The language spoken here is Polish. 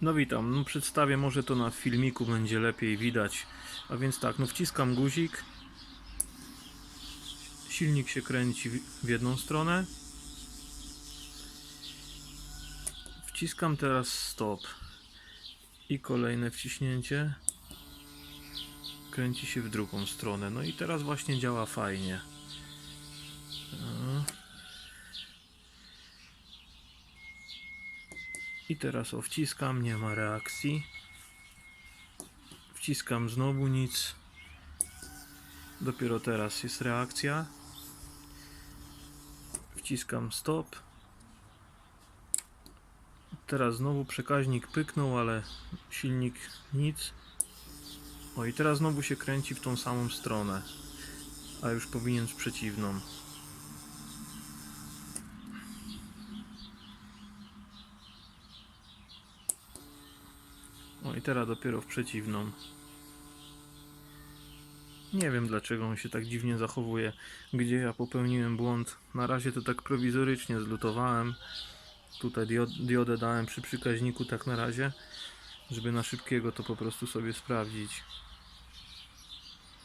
No witam, no przedstawię, może to na filmiku będzie lepiej widać. A więc tak, no wciskam guzik. Silnik się kręci w- jedną stronę. Wciskam teraz stop. I kolejne wciśnięcie. Kręci się w drugą stronę. No i teraz właśnie działa fajnie. I teraz o wciskam, nie ma reakcji. Wciskam znowu nic. Dopiero teraz jest reakcja. Wciskam stop. Teraz znowu przekaźnik pyknął, ale silnik nic. O i teraz znowu się kręci w tą samą stronę. A już powinien w przeciwną. O i teraz dopiero w przeciwną. Nie wiem dlaczego on się tak dziwnie zachowuje. Gdzie ja popełniłem błąd. Na razie to tak prowizorycznie zlutowałem. Tutaj diod- diodę dałem przy przekaźniku tak na razie. Żeby na szybkiego to po prostu sobie sprawdzić.